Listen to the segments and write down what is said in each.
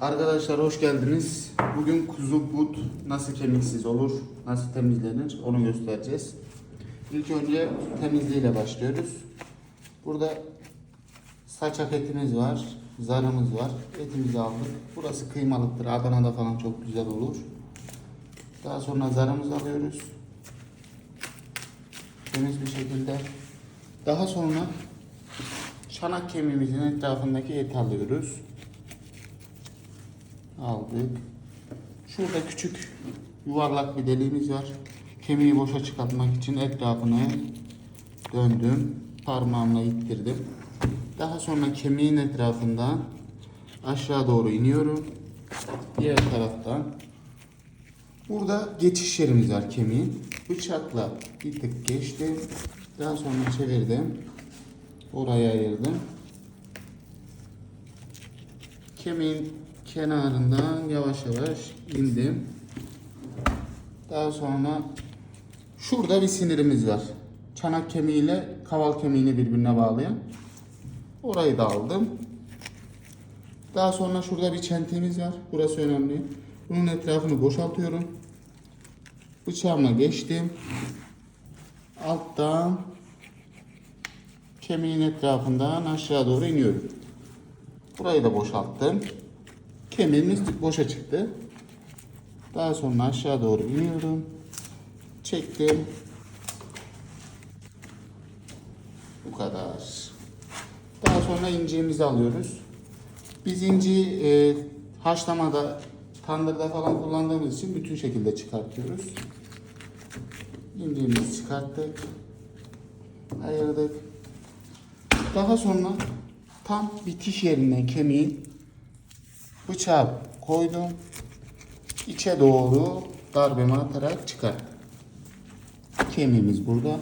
Arkadaşlar hoş geldiniz. Bugün kuzu but nasıl kemiksiz olur, nasıl temizlenir onu göstereceğiz. İlk önce temizliğiyle başlıyoruz. Burada saçak etimiz var, zarımız var. Etimizi aldık. Burası kıymalıktır. Adana'da falan çok güzel olur. Daha sonra zarımızı alıyoruz. Temiz bir şekilde. Daha sonra çanak kemiğimizin etrafındaki eti alıyoruz. Aldık. Şurada küçük yuvarlak bir deliğimiz var. Kemiği boşa çıkartmak için etrafını döndüm. Parmağımla ittirdim. Daha sonra kemiğin etrafından aşağı doğru iniyorum. Diğer taraftan. Burada geçiş yerimiz var kemiğin. Bıçakla bir tık geçtim. Daha sonra çevirdim. Oraya ayırdım. Kemiğin kenarından yavaş yavaş indim. Daha sonra şurada bir sinirimiz var. Çanak kemiğiyle kaval kemiğini birbirine bağlayan. Orayı da aldım. Daha sonra şurada bir çentemiz var. Burası önemli. Bunun etrafını boşaltıyorum. Bıçağımla geçtim. Alttan kemiğin etrafından aşağı doğru iniyorum. Burayı da boşalttım. Kemiğimiz boşa çıktı. Daha sonra aşağı doğru iniyorum. Çektim. Bu kadar. Daha sonra inciğimizi alıyoruz. Biz inci e, haşlamada, tandırda falan kullandığımız için bütün şekilde çıkartıyoruz. İnciğimizi çıkarttık. Ayırdık. Daha sonra tam bitiş yerine kemiğin bıçağı koydum. İçe doğru darbemi atarak çıkar. Kemiğimiz burada.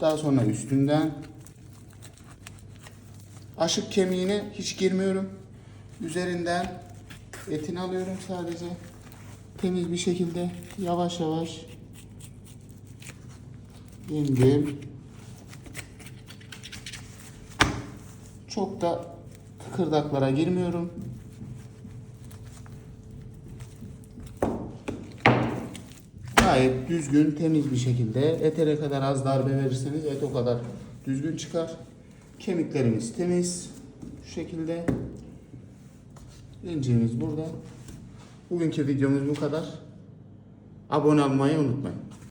Daha sonra üstünden aşık kemiğine hiç girmiyorum. Üzerinden etini alıyorum sadece. Temiz bir şekilde yavaş yavaş indim. Çok da kıkırdaklara girmiyorum. Gayet düzgün, temiz bir şekilde etere kadar az darbe verirseniz et o kadar düzgün çıkar. Kemiklerimiz temiz. Şu şekilde. İnciğimiz burada. Bugünkü videomuz bu kadar. Abone olmayı unutmayın.